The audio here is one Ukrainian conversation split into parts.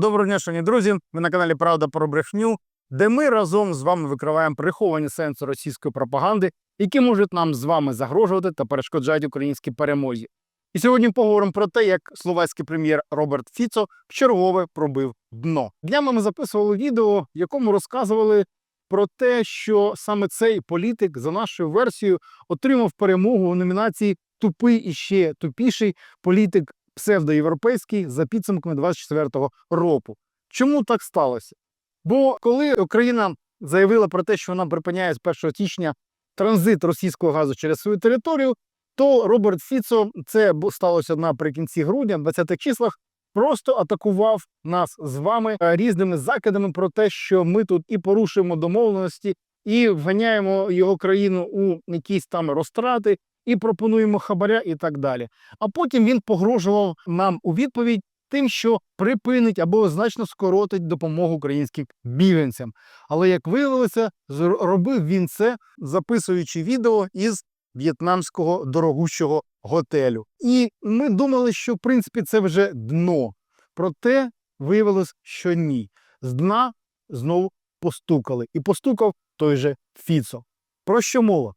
Доброго дня, шановні друзі. Ви на каналі Правда про брехню, де ми разом з вами викриваємо приховані сенси російської пропаганди, які можуть нам з вами загрожувати та перешкоджають українській перемозі. І сьогодні поговоримо про те, як словацький прем'єр Роберт Фіцо вчергове пробив дно. Днями ми записували відео, в якому розказували про те, що саме цей політик, за нашою версією, отримав перемогу у номінації Тупий і ще тупіший політик псевдоєвропейський за підсумками 24-го року. Чому так сталося? Бо коли Україна заявила про те, що вона припиняє з 1 січня транзит російського газу через свою територію, то Роберт Фіцо, це сталося наприкінці грудня, 20-х числах, просто атакував нас з вами е, різними закидами про те, що ми тут і порушуємо домовленості, і вганяємо його країну у якісь там розтрати, і пропонуємо хабаря, і так далі. А потім він погрожував нам у відповідь тим, що припинить або значно скоротить допомогу українським біженцям. Але як виявилося, зр- робив він це, записуючи відео із в'єтнамського дорогущого готелю. І ми думали, що в принципі це вже дно. Проте виявилось, що ні. З дна знову постукали. І постукав той же Фіцо. Про що мова?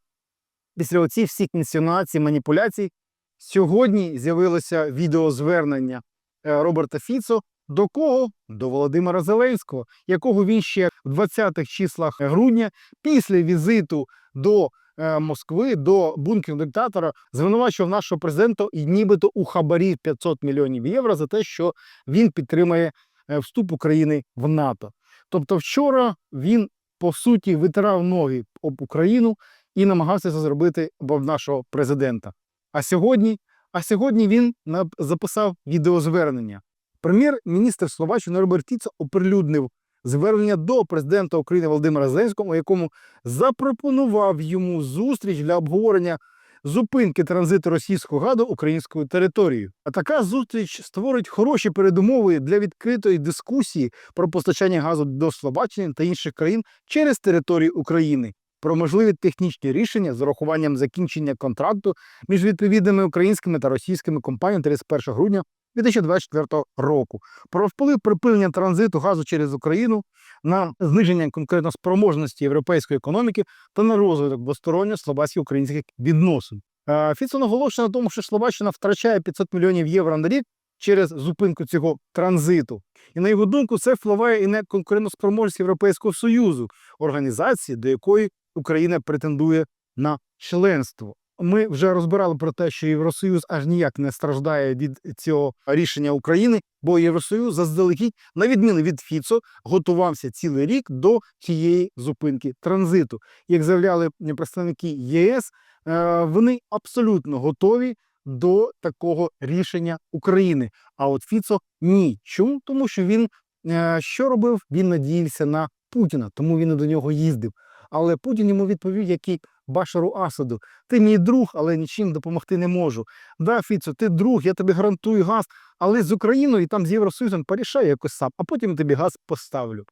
Після оцих всіх інсинуацій, маніпуляцій, сьогодні з'явилося відеозвернення е, Роберта Фіцо до кого? До Володимира Зеленського, якого він ще в 20-х числах грудня, після візиту до е, Москви, до бункеру диктатора, звинувачував нашого президента і нібито у хабарі 500 мільйонів євро за те, що він підтримує е, вступ України в НАТО. Тобто, вчора він по суті витирав ноги об Україну і намагався це зробити об нашого президента. А сьогодні, а сьогодні він записав відеозвернення. Прем'єр-міністр Словаччини Роберт Фіцо оприлюднив звернення до президента України Володимира Зеленського, якому запропонував йому зустріч для обговорення зупинки транзиту російського гаду українською територією. А така зустріч створить хороші передумови для відкритої дискусії про постачання газу до Словаччини та інших країн через територію України. Про можливі технічні рішення з урахуванням закінчення контракту між відповідними українськими та російськими компаніями 31 грудня 2024 року, про вплив припинення транзиту газу через Україну на зниження конкурентоспроможності європейської економіки та на розвиток двосторонньо словацьких українських відносин. Е, Фіцо наголошує на тому, що Словаччина втрачає 500 мільйонів євро на рік через зупинку цього транзиту. І на його думку, це впливає і на конкурентоспроможність Європейського Союзу, організації, до якої Україна претендує на членство. Ми вже розбирали про те, що Євросоюз аж ніяк не страждає від цього рішення України, бо Євросоюз заздалегідь, на відміну від Фіцо, готувався цілий рік до цієї зупинки транзиту. Як заявляли представники ЄС, е, вони абсолютно готові до такого рішення України. А от Фіцо ні. Чому? Тому що він е, що робив? Він надіявся на Путіна, тому він і до нього їздив. Але Путін йому відповів, який Башару Асаду: ти мій друг, але нічим допомогти не можу. Да, Фіцо, ти друг, я тобі гарантую газ, але з Україною і там з Євросоюзом порішай якось сам, а потім тобі газ поставлю.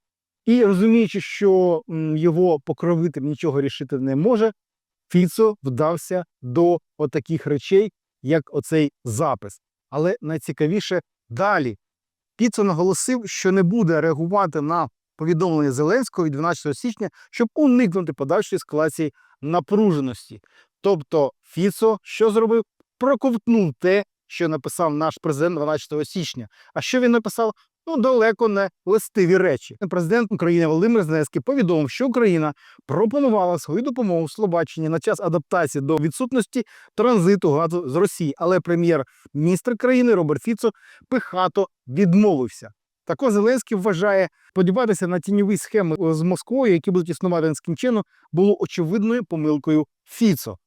І розуміючи, що його покровитель нічого рішити не може, Фіцо вдався до отаких речей, як оцей запис. Але найцікавіше далі. Фіцо наголосив, що не буде реагувати на повідомлення Зеленського від 12 січня, щоб уникнути подальшої ескалації напруженості. Тобто Фіцо що зробив? Проковтнув те, що написав наш президент 12 січня. А що він написав? Ну, далеко не листиві речі. Президент України Володимир Зеленський повідомив, що Україна пропонувала свою допомогу Словаччині на час адаптації до відсутності транзиту газу з Росії. Але прем'єр-міністр країни Роберт Фіцо пихато відмовився. Також Зеленський вважає, сподіватися на тіньові схеми з Москвою, які будуть існувати нескінченно, було очевидною помилкою Фіцо.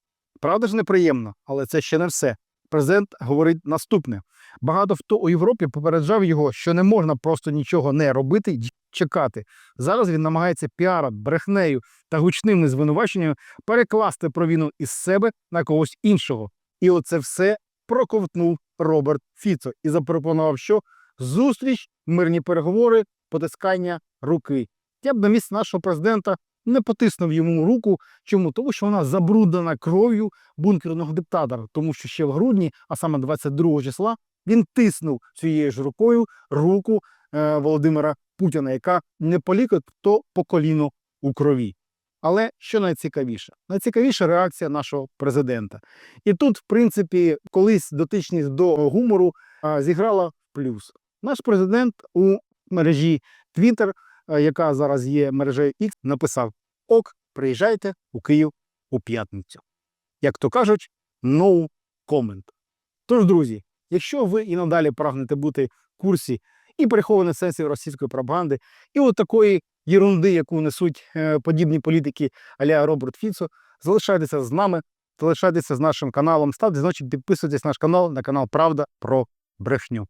Правда ж неприємно, але це ще не все. Президент говорить наступне: багато хто у Європі попереджав його, що не можна просто нічого не робити й чекати. Зараз він намагається піаром, брехнею та гучними звинуваченнями перекласти провину із себе на когось іншого. І оце все проковтнув Роберт Фіцо і запропонував, що зустріч, мирні переговори, потискання руки. Я б на місці нашого президента не потиснув йому руку. Чому? Тому що вона забруднена кров'ю бункерного диктатора, тому що ще в грудні, а саме 22 числа, він тиснув цією ж рукою руку е, Володимира Путіна, яка не полікот, то по коліну у крові. Але що найцікавіше? Найцікавіша реакція нашого президента. І тут, в принципі, колись дотичність до гумору зіграла плюс. Наш президент у мережі Twitter, яка зараз є мережею X, написав: Ок, приїжджайте у Київ у п'ятницю. Як то кажуть, no comment. Тож, друзі, якщо ви і надалі прагнете бути в курсі і перехованої сенсів російської пропаганди, і от такої єрунди, яку несуть е, подібні політики аля Роберт Фіцо, залишайтеся з нами, залишайтеся з нашим каналом, ставте значок, підписуйтесь на наш канал, на канал Правда про брехню.